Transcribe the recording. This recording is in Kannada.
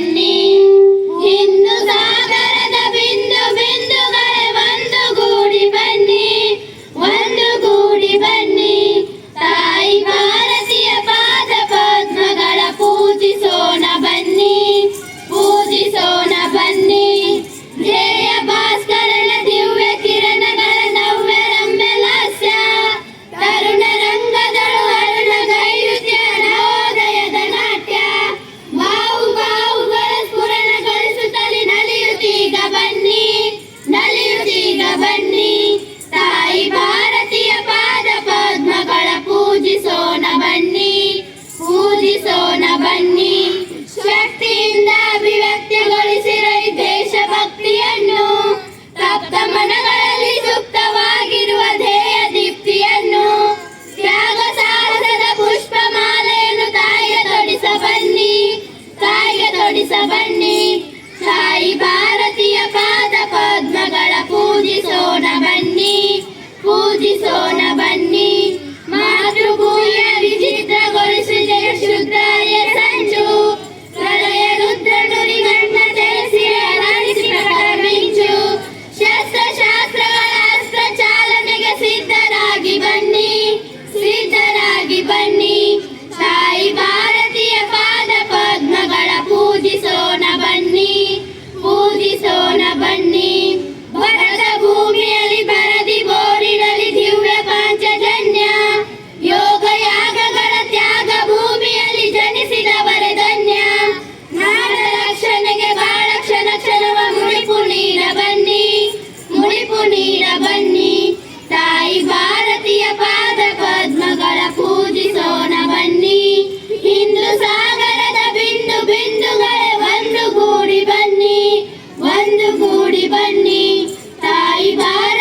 Benny. ನೀಡ ಬನ್ನಿ. ತಾಯಿ ಭಾರತೀಯ ಪಾದ ಪದ್ಮಗಳ ಪೂಜಿಸೋಣ ಬನ್ನಿ. ಹಿಂದೂ ಸಾಗರದ ಬಿಂದು ಬಿಂದುಗಳೇ ಒಂದು ಗೂಡಿ ಬನ್ನಿ. ಒಂದು ಗೂಡಿ ಬನ್ನಿ. ತಾಯಿ ಭಾರತ